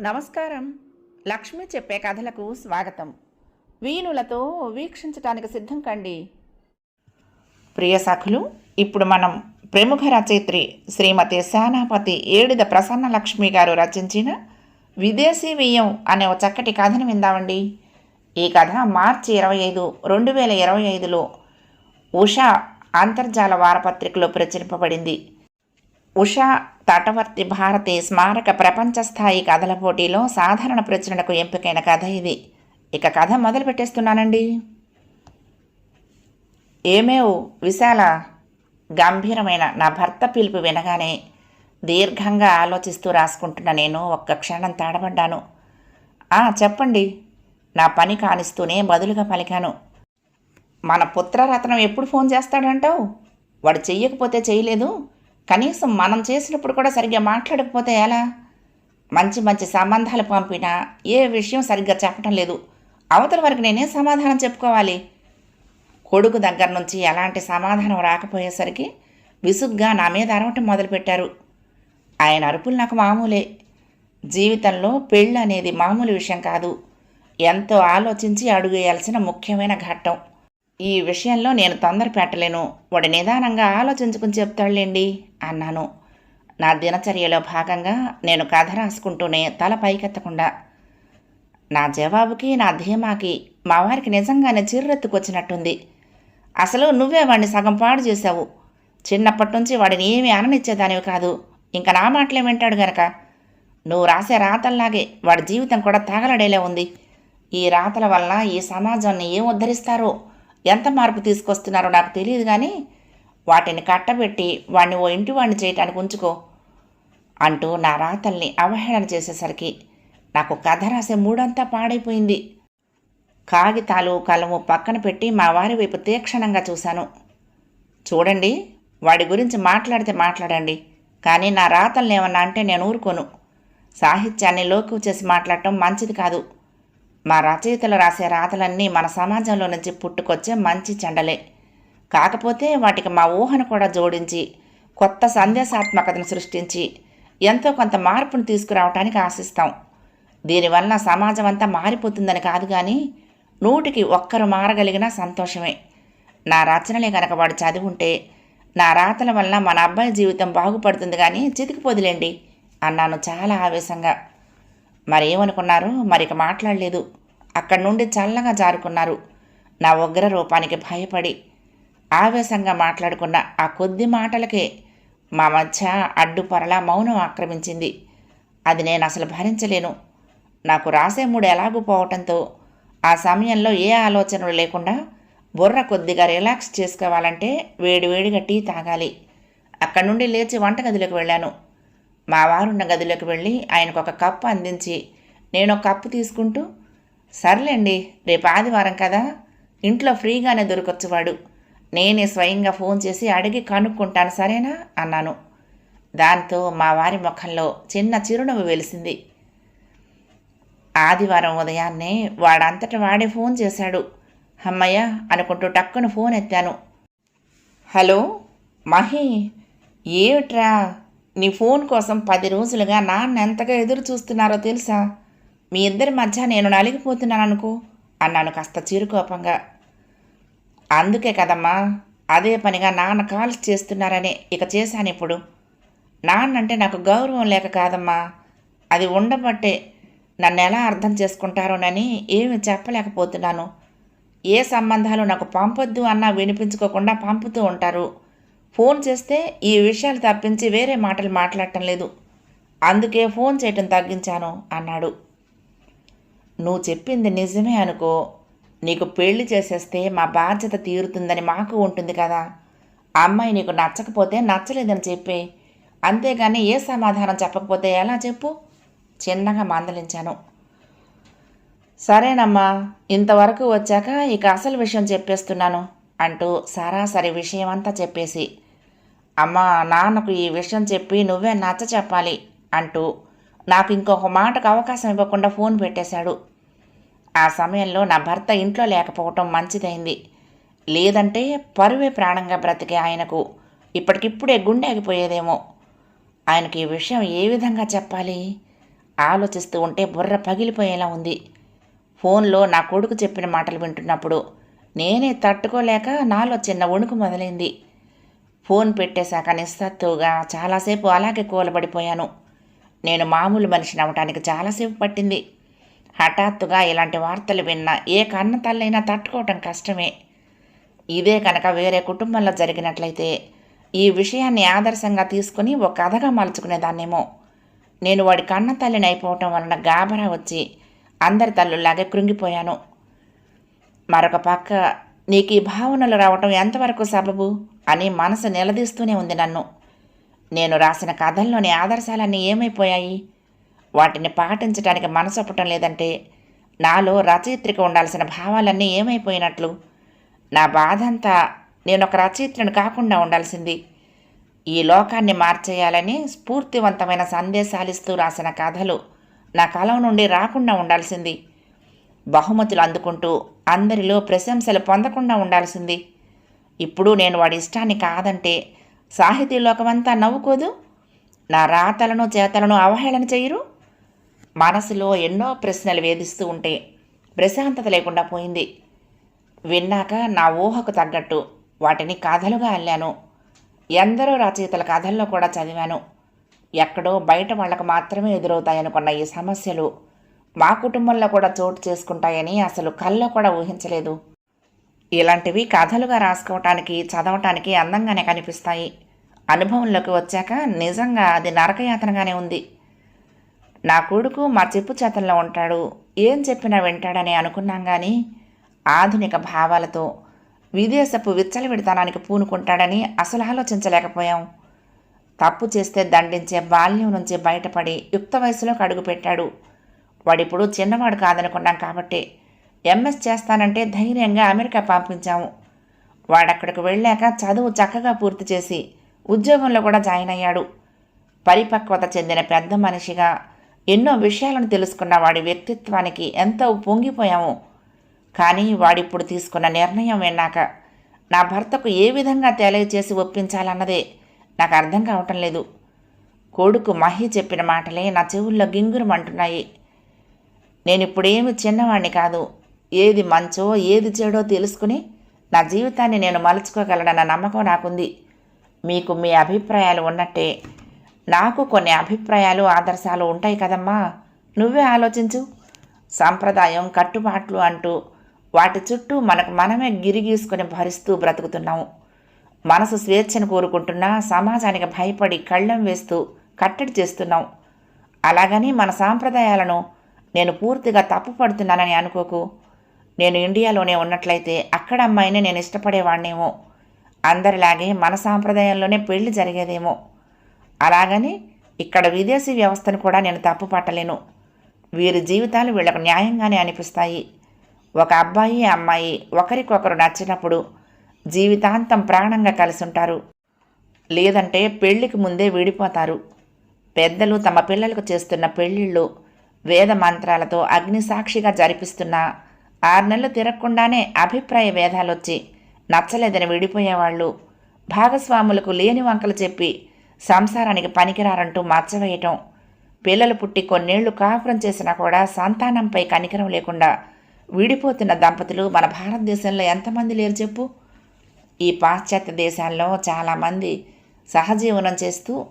నమస్కారం. లక్ష్మి చెప్పే కథలకు స్వాగతం. వీణులతో వీక్షించటానికి సిద్ధం కండి. ప్రియ సఖులు ఇప్పుడు మనం ప్రముఖ రచయిత్రి శ్రీమతి సేనాపతి ఏడిద ప్రసన్న లక్ష్మి గారు రచించిన విదేశీ వియ్యం అనే ఒక చక్కటి కథను విందామండి. ఈ కథ మార్చి ఇరవై ఐదు రెండు వేల ఇరవై ఐదులో ఉషా అంతర్జాల వారపత్రికలో ప్రచురింపబడింది. ఉషా తటవర్తి భారతి స్మారక ప్రపంచ స్థాయి కథల పోటీలో సాధారణ ప్రచురణకు ఎంపికైన కథ ఇది. ఇక కథ మొదలు పెట్టేస్తున్నానండి. ఏమేవ్ విశాల గంభీరమైన నా భర్త పిలుపు వినగానే దీర్ఘంగా ఆలోచిస్తూ రాసుకుంటున్న నేను ఒక్క క్షణం తాడబడ్డాను. ఆ చెప్పండి. నా పని కానిస్తూనే బదులుగా పలికాను. మన పుత్రరత్నం ఎప్పుడు ఫోన్ చేస్తాడంటావు? వాడు చెయ్యకపోతే చేయలేదు? కనీసం మనం చేసినప్పుడు కూడా సరిగ్గా మాట్లాడకపోతే ఎలా? మంచి మంచి సంబంధాలు పంపినా ఏ విషయం సరిగ్గా చెప్పటం లేదు. అవతల వరకు నేనే సమాధానం చెప్పుకోవాలి? కొడుకు దగ్గర నుంచి ఎలాంటి సమాధానం రాకపోయేసరికి విసుగ్గా నా మీద అరవటం మొదలుపెట్టారు. ఆయన అరుపులు నాకు మామూలే. జీవితంలో పెళ్ళి అనేది మామూలు విషయం కాదు. ఎంతో ఆలోచించి అడుగేయాల్సిన ముఖ్యమైన ఘట్టం. ఈ విషయంలో నేను తొందర పెట్టలేను వాడు నిదానంగా ఆలోచించుకుని చెప్తాడులేండి అన్నాను. నా దినచర్యలో భాగంగా నేను కథ రాసుకుంటూనే తల పైకెత్తకుండా. నా జవాబుకి నా ధీమాకి మా వారికి నిజంగానే చిర్రెత్తుకొచ్చినట్టుంది. అసలు నువ్వే వాడిని సగం పాడు చేశావు. చిన్నప్పటి నుంచి వాడిని ఏమీ అననిచ్చేదానివి కాదు. ఇంకా నా మాటలే వింటాడు గనక? నువ్వు రాసే రాతల్లాగే వాడి జీవితం కూడా తగలడేలా ఉంది. ఈ రాతల వల్ల ఈ సమాజాన్ని ఏం ఉద్ధరిస్తారో? ఎంత మార్పు తీసుకొస్తున్నారో నాకు తెలియదు కానీ వాటిని కట్టబెట్టి వాడిని ఓ ఇంటి వాడిని చేయటానికి ఉంచుకో అంటూ నా రాతల్ని అవహేళన చేసేసరికి నాకు కథ రాసే మూడంతా పాడైపోయింది. కాగితాలు కలము పక్కన పెట్టి మా వారి వైపు తీక్షణంగా చూశాను. చూడండి వాడి గురించి మాట్లాడితే మాట్లాడండి కానీ నా రాతల్ని ఏమన్నా అంటే నేను ఊరుకోను. సాహిత్యాన్ని లోకు చేసి మాట్లాడటం మంచిది కాదు. మా రచయితలు రాసే రాతలన్నీ మన సమాజంలో నుంచి పుట్టుకొచ్చే మంచి చెండలే. కాకపోతే వాటికి మా ఊహను కూడా జోడించి కొత్త సందేశాత్మకతను సృష్టించి ఎంతో కొంత మార్పును తీసుకురావటానికి ఆశిస్తాం. దీనివల్ల సమాజం అంతా మారిపోతుందని కాదు కానీ నూటికి ఒక్కరు మారగలిగినా సంతోషమే. నా రచనలే కనుక వాడు చదివుంటే నా రాతల వల్ల మన అబ్బాయి జీవితం బాగుపడుతుంది కానీ చితికిపోదులేండి అన్నాను చాలా ఆవేశంగా. మరేమనుకున్నారు? మరిక మాట్లాడలేదు. అక్కడి నుండి చల్లగా జారుకున్నారు. నా ఉగ్ర రూపానికి భయపడి ఆవేశంగా మాట్లాడుకున్న ఆ కొద్ది మాటలకే మా మధ్య అడ్డుపరలా మౌనం ఆక్రమించింది. అది నేను అసలు భరించలేను. నాకు రాసే మూడు ఎలాగూ పోవటంతో ఆ సమయంలో ఏ ఆలోచనలు లేకుండా బుర్ర కొద్దిగా రిలాక్స్ చేసుకోవాలంటే వేడివేడిగా టీ తాగాలి. అక్కడి నుండి లేచి వంటగదిలోకి వెళ్ళాను. మా వారున్న గదిలోకి వెళ్ళి ఆయనకు ఒక కప్పు అందించి నేను ఒక కప్పు తీసుకుంటూ సర్లేండి రేపు ఆదివారం కదా? ఇంట్లో ఫ్రీగానే దొరకొచ్చువాడు. నేనే స్వయంగా ఫోన్ చేసి అడిగి కనుక్కుంటాను సరేనా? అన్నాను. దాంతో మా వారి ముఖంలో చిన్న చిరునవ్వు వెలిసింది. ఆదివారం ఉదయాన్నే వాడంతట వాడే ఫోన్ చేశాడు. అమ్మయ్య అనుకుంటూ టక్కును ఫోన్ ఎత్తాను. హలో? మహి ఏమిట్రా? నీ ఫోన్ కోసం పది రోజులుగా నాన్న ఎంతగా ఎదురు చూస్తున్నారో తెలుసా? మీ ఇద్దరి మధ్య నేను నలిగిపోతున్నాను అనుకో అన్నాను కాస్త చిరుకోపంగా. అందుకే కదమ్మా అదే పనిగా నాన్న కాల్స్ చేస్తున్నారనే ఇక చేశాను ఇప్పుడు నాన్నంటే నాకు గౌరవం లేక కాదమ్మా అది ఉండబట్టే నన్ను ఎలా అర్థం చేసుకుంటారోనని ఏమి చెప్పలేకపోతున్నాను. ఏ సంబంధాలు నాకు పంపొద్దు అన్నా వినిపించుకోకుండా పంపుతూ ఉంటారు. ఫోన్ చేస్తే ఈ విషయాలు తప్పించి వేరే మాటలు మాట్లాడటం లేదు. అందుకే ఫోన్ చేయటం తగ్గించాను అన్నాడు. నువ్వు చెప్పింది నిజమే అనుకో. నీకు పెళ్ళి చేసేస్తే మా బాధ్యత తీరుతుందని మాకు ఉంటుంది కదా. అమ్మాయి నీకు నచ్చకపోతే నచ్చలేదని చెప్పే. అంతేగాని ఏ సమాధానం చెప్పకపోతే ఎలా చెప్పు? చిన్నగా మందలించాను. సరేనమ్మా ఇంతవరకు వచ్చాక ఇక అసలు విషయం చెప్పేస్తున్నాను అంటూ సరాసరి విషయం అంతా చెప్పేసి అమ్మా నాన్నకు ఈ విషయం చెప్పి నువ్వే నచ్చ చెప్పాలి అంటూ నాకు ఇంకొక మాటకు అవకాశం ఇవ్వకుండా ఫోన్ పెట్టేశాడు. ఆ సమయంలో నా భర్త ఇంట్లో లేకపోవటం మంచిదైంది. లేదంటే పరువే ప్రాణంగా బ్రతికే ఆయనకు. ఇప్పటికిప్పుడే గుండె ఆగిపోయేదేమో. ఆయనకి ఈ విషయం ఏ విధంగా చెప్పాలి? ఆలోచిస్తూ ఉంటే బుర్ర పగిలిపోయేలా ఉంది. ఫోన్లో నా కొడుకు చెప్పిన మాటలు వింటున్నప్పుడు నేనే తట్టుకోలేక నాలో చిన్న వణుకు మొదలైంది. ఫోన్ పెట్టేశాక నిస్సత్తుగా చాలాసేపు అలాగే కూలబడిపోయాను. నేను మామూలు మనిషిని అవటానికి చాలాసేపు పట్టింది. హఠాత్తుగా ఇలాంటి వార్తలు విన్న ఏ కన్న తల్లైనా తట్టుకోవటం కష్టమే. ఇదే కనుక వేరే కుటుంబంలో జరిగినట్లయితే ఈ విషయాన్ని ఆదర్శంగా తీసుకుని ఒక కథగా మలుచుకునేదాన్నేమో. నేను వాడి కన్న తల్లిని అయిపోవటం వలన గాబరా వచ్చి అందరి తల్లులాగే కృంగిపోయాను. మరొక పక్క నీకు ఈ భావనలు రావటం ఎంతవరకు సబబు అని మనసు నిలదీస్తూనే ఉంది నన్ను. నేను రాసిన కథల్లోని ఆదర్శాలన్నీ ఏమైపోయాయి? వాటిని పాటించడానికి మనసొప్పటం లేదంటే నాలో రచయిత్రిక ఉండాల్సిన భావాలన్నీ ఏమైపోయినట్లు? నా బాధంతా నేను ఒక రచయిత్రిని కాకుండా ఉండాల్సింది. ఈ లోకాన్ని మార్చేయాలని స్ఫూర్తివంతమైన సందేశాలు ఇస్తూ రాసిన కథలు నా కలం నుండి రాకుండా ఉండాల్సింది. బహుమతులు అందుకుంటూ అందరిలో ప్రశంసలు పొందకుండా ఉండాల్సింది. ఇప్పుడు నేను వాడి ఇష్టాన్ని కాదంటే సాహితీ లోకమంతా నవ్వుకోదు? నా రాతలను చేతలను అవహేళన చేయరు? మనసులో ఎన్నో ప్రశ్నలు వేధిస్తూ ఉంటే ప్రశాంతత లేకుండా పోయింది. విన్నాక నా ఊహకు తగ్గట్టు వాటిని కథలుగా అల్లాను. ఎందరో రచయితల కథల్లో కూడా చదివాను. ఎక్కడో బయట వాళ్ళకు మాత్రమే ఎదురవుతాయనుకున్న ఈ సమస్యలు మా కుటుంబంలో కూడా చోటు చేసుకుంటాయని అసలు కల్లో కూడా ఊహించలేదు. ఇలాంటివి కథలుగా రాసుకోవటానికి చదవటానికి అందంగానే కనిపిస్తాయి. అనుభవంలోకి వచ్చాక నిజంగా అది నరకయాతనగానే ఉంది. నా కొడుకు మా చెప్పు చేతల్లో ఉంటాడు. ఏం చెప్పినా వింటాడని అనుకున్నాం కానీ ఆధునిక భావాలతో విదేశపు విచ్చలవిడితనానికి పూనుకుంటాడని అసలు ఆలోచించలేకపోయాం. తప్పు చేస్తే దండించే బాల్యం నుంచి బయటపడి యుక్త వయసులోకి అడుగుపెట్టాడు వాడిప్పుడు చిన్నవాడు కాదనుకున్నాం కాబట్టి ఎంఎస్ చేస్తానంటే ధైర్యంగా అమెరికా పంపించాము. వాడక్కడికి వెళ్ళాక చదువు చక్కగా పూర్తి చేసి ఉద్యోగంలో కూడా జాయిన్ అయ్యాడు. పరిపక్వత చెందిన పెద్ద మనిషిగా ఎన్నో విషయాలను తెలుసుకున్న వాడి వ్యక్తిత్వానికి ఎంతో పొంగిపోయాము. కానీ వాడిప్పుడు తీసుకున్న నిర్ణయం విన్నాక నా భర్తకు ఏ విధంగా తెలియజేసి ఒప్పించాలన్నదే నాకు అర్థం కావటం లేదు. కొడుకు మహి చెప్పిన మాటలే నా చెవుల్లో గింగురమంటున్నాయి. నేను ఇప్పుడేమి చిన్నవాడిని కాదు ఏది మంచో ఏది చెడో తెలుసుకుని నా జీవితాన్ని నేను మలుచుకోగలనన్న నమ్మకం నాకుంది. మీకు మీ అభిప్రాయాలు ఉన్నట్టే నాకు కొన్ని అభిప్రాయాలు ఆదర్శాలు ఉంటాయి కదమ్మా. నువ్వే ఆలోచించు. సాంప్రదాయం కట్టుబాట్లు అంటూ వాటి చుట్టూ మనకు మనమే గిరిగీసుకొని భరిస్తూ బ్రతుకుతున్నాము. మనసు స్వేచ్ఛను కోరుకుంటున్నా సమాజానికి భయపడి కళ్ళెం వేస్తూ కట్టడి చేస్తున్నాం అలాగని మన సాంప్రదాయాలను నేను పూర్తిగా తప్పుపడుతున్నానని అనుకోకు. నేను ఇండియాలోనే ఉన్నట్లయితే అక్కడ అమ్మాయినే నేను ఇష్టపడేవాడినేమో అందరిలాగే మన సాంప్రదాయంలోనే పెళ్ళి జరిగేదేమో. అలాగని ఇక్కడ విదేశీ వ్యవస్థను కూడా నేను తప్పు పట్టలేను. వీరి జీవితాలు వీళ్ళకు న్యాయంగానే అనిపిస్తాయి. ఒక అబ్బాయి అమ్మాయి ఒకరికొకరు నచ్చినప్పుడు జీవితాంతం ప్రాణంగా కలిసి ఉంటారు లేదంటే పెళ్ళికి ముందే విడిపోతారు. పెద్దలు తమ పిల్లలకు చేస్తున్న పెళ్ళిళ్ళు వేద మంత్రాలతో అగ్నిసాక్షిగా జరిపిస్తున్న ఆరు నెలలు తిరగకుండానే అభిప్రాయ భేదాలొచ్చి నచ్చలేదని విడిపోయేవాళ్ళు. భాగస్వాములకు లేని వంకలు చెప్పి సంసారానికి పనికిరారంటూ మచ్చవేయటం. పిల్లలు పుట్టి కొన్నేళ్ళు కాపురం చేసినా కూడా సంతానంపై కనికరం లేకుండా విడిపోతున్న దంపతులు మన భారతదేశంలో ఎంతమంది లేరు చెప్పు? ఈ పాశ్చాత్య దేశాల్లో చాలామంది సహజీవనం చేస్తూ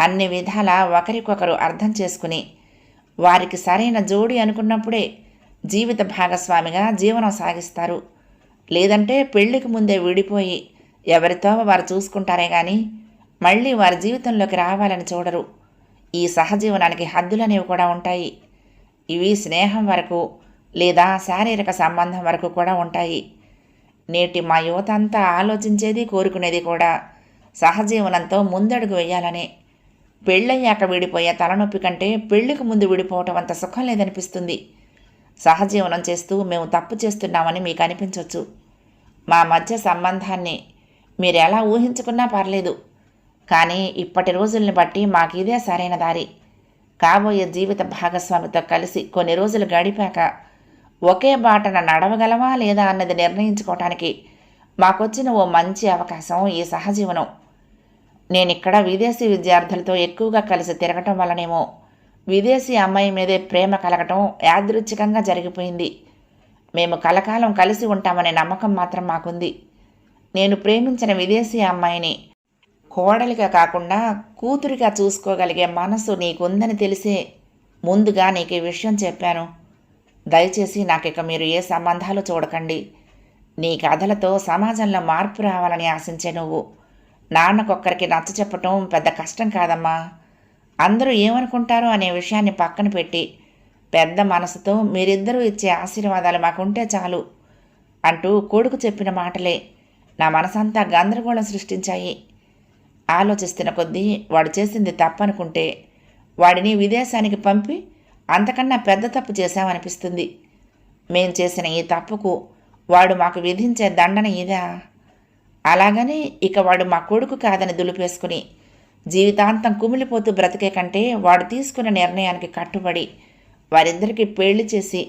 అన్ని విధాల ఒకరికొకరు అర్థం చేసుకుని వారికి సరైన జోడి అనుకున్నప్పుడే జీవిత భాగస్వామిగా జీవనం సాగిస్తారు. లేదంటే పెళ్ళికి ముందే విడిపోయి ఎవరితో వారు చూసుకుంటారే కానీ మళ్ళీ వారి జీవితంలోకి రావాలని చూడరు. ఈ సహజీవనానికి హద్దులనేవి కూడా ఉంటాయి. ఇవి స్నేహం వరకు లేదా శారీరక సంబంధం వరకు కూడా ఉంటాయి. నేటి మా యువత అంతా ఆలోచించేది కోరుకునేది కూడా సహజీవనంతో ముందడుగు వేయాలనే. పెళ్ళయ్యాక విడిపోయే తలనొప్పి కంటే పెళ్ళికి ముందు విడిపోవటం అంత సుఖం లేదనిపిస్తుంది. సహజీవనం చేస్తూ మేము తప్పు చేస్తున్నామని మీకు అనిపించవచ్చు మా మధ్య సంబంధాన్ని మీరు ఎలా ఊహించుకున్నా పర్లేదు. కానీ ఇప్పటి రోజుల్ని బట్టి మాకు ఇదే సరైన దారి. కాబోయే జీవిత భాగస్వామితో కలిసి కొన్ని రోజులు గడిపాక ఒకే బాటన నడవగలమా లేదా అన్నది నిర్ణయించుకోవటానికి మాకొచ్చిన ఓ మంచి అవకాశం ఈ సహజీవనం. నేను ఇక్కడ విదేశీ విద్యార్థులతో ఎక్కువగా కలిసి తిరగటం వల్లనేమో విదేశీ అమ్మాయి మీదే ప్రేమ కలగటం యాదృచ్ఛికంగా జరిగిపోయింది. మేము కలకాలం కలిసి ఉంటామనే నమ్మకం మాత్రం మాకుంది. నేను ప్రేమించిన విదేశీ అమ్మాయిని కోడలిగా కాకుండా కూతురిగా చూసుకోగలిగే మనసు నీకుందని తెలిసే ముందుగా నీకు ఈ విషయం చెప్పాను. దయచేసి నాకిక మీరు ఏ సంబంధాలు చూడకండి. నీ కథలతో సమాజంలో మార్పు రావాలని ఆశించే నువ్వు. నాన్నకొక్కరికి నచ్చ చెప్పటం పెద్ద కష్టం కాదమ్మా. అందరూ ఏమనుకుంటారో అనే విషయాన్ని పక్కన పెట్టి పెద్ద మనసుతో మీరిద్దరూ ఇచ్చే ఆశీర్వాదాలు మాకుంటే చాలు అంటూ కొడుకు చెప్పిన మాటలే నా మనసంతా గందరగోళం సృష్టించాయి. ఆలోచిస్తున్న కొద్దీ వాడు చేసింది తప్పనుకుంటే వాడిని విదేశానికి పంపి అంతకన్నా పెద్ద తప్పు చేశామనిపిస్తుంది. మేం చేసిన ఈ తప్పుకు వాడు మాకు విధించే దండన ఇదా? అలాగని ఇక వాడు మా కొడుకు కాదని దులిపేసుకుని జీవితాంతం కుమిలిపోతూ బ్రతికే కంటే వాడు తీసుకున్న నిర్ణయానికి కట్టుబడి వారిద్దరికీ పెళ్ళి చేసి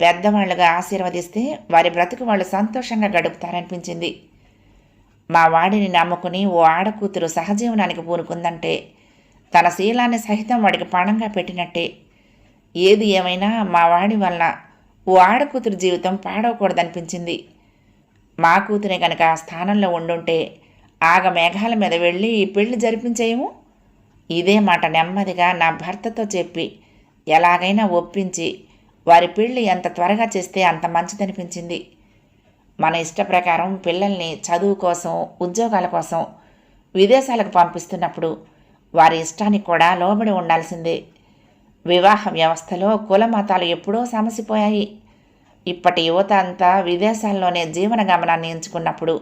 పెద్దవాళ్ళుగా ఆశీర్వదిస్తే వారి బ్రతుకు వాళ్ళు సంతోషంగా గడుపుతారనిపించింది. మా వాడిని నమ్ముకుని ఓ ఆడకూతురు సహజీవనానికి పూనుకుందంటే తన శీలాన్ని సహితం వాడికి పణంగా పెట్టినట్టే. ఏది ఏమైనా మా వాడి వల్ల ఓ ఆడకూతురు జీవితం పాడవకూడదనిపించింది. మా కూతురే కనుక ఆ స్థానంలో ఉండుంటే ఆగ మేఘాల మీద వెళ్ళి ఈ పెళ్ళి జరిపించేయము? ఇదే మాట నెమ్మదిగా నా భర్తతో చెప్పి ఎలాగైనా ఒప్పించి వారి పెళ్ళి ఎంత త్వరగా చేస్తే అంత మంచిదనిపించింది. మన ఇష్ట ప్రకారం పిల్లల్ని చదువు కోసం ఉద్యోగాల కోసం విదేశాలకు పంపిస్తున్నప్పుడు వారి ఇష్టానికి కూడా లోబడి ఉండాల్సిందే. వివాహ వ్యవస్థలో కుల మతాలు ఎప్పుడో సమసిపోయాయి. ఇప్పటి యువత అంతా విదేశాల్లోనే జీవన గమనాన్ని ఎంచుకున్నప్పుడు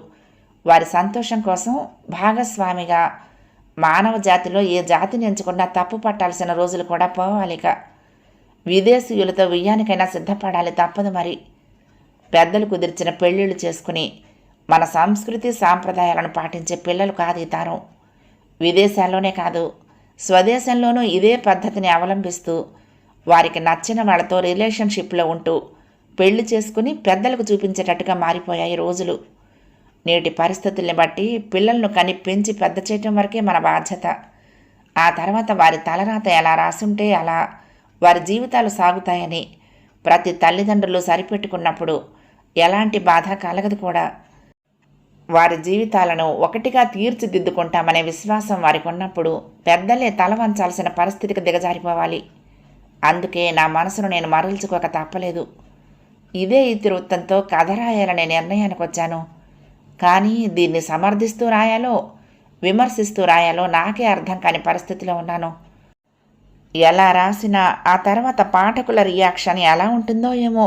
వారి సంతోషం కోసం భాగస్వామిగా మానవ జాతిలో ఏ జాతిని ఎంచుకున్నా తప్పు పట్టాల్సిన రోజులు కూడా పోవాలిక విదేశీయులతో వియ్యానికైనా సిద్ధపడాలి తప్పదు మరి. పెద్దలు కుదిర్చిన పెళ్ళిళ్ళు చేసుకుని మన సంస్కృతి సాంప్రదాయాలను పాటించే పిల్లలు కాదు ఈ తరం విదేశాల్లోనే కాదు స్వదేశంలోనూ ఇదే పద్ధతిని అవలంబిస్తూ వారికి నచ్చిన వాళ్ళతో రిలేషన్షిప్లో ఉంటూ పెళ్ళి చేసుకుని పెద్దలకు చూపించేటట్టుగా మారిపోయాయి రోజులు. నేటి పరిస్థితుల్ని బట్టి పిల్లలను కని పెంచి పెద్ద చేయటం వరకే మన బాధ్యత. ఆ తర్వాత వారి తలరాత ఎలా రాసుంటే అలా వారి జీవితాలు సాగుతాయని ప్రతి తల్లిదండ్రులు సరిపెట్టుకున్నప్పుడు ఎలాంటి బాధ కలగదు కూడా. వారి జీవితాలను ఒకటిగా తీర్చిదిద్దుకుంటామనే విశ్వాసం వారికి ఉన్నప్పుడు పెద్దలే తల వంచాల్సిన పరిస్థితికి దిగజారిపోవాలి. అందుకే నా మనసును నేను మరల్చుకోక తప్పలేదు. ఇదే ఇతివృత్తంతో కథ రాయాలనే నిర్ణయానికి వచ్చాను కానీ దీన్ని సమర్థిస్తూ రాయాలో విమర్శిస్తూ రాయాలో నాకే అర్థం కాని పరిస్థితిలో ఉన్నాను. ఎలా రాసినా ఆ తర్వాత పాఠకుల రియాక్షన్ ఎలా ఉంటుందో ఏమో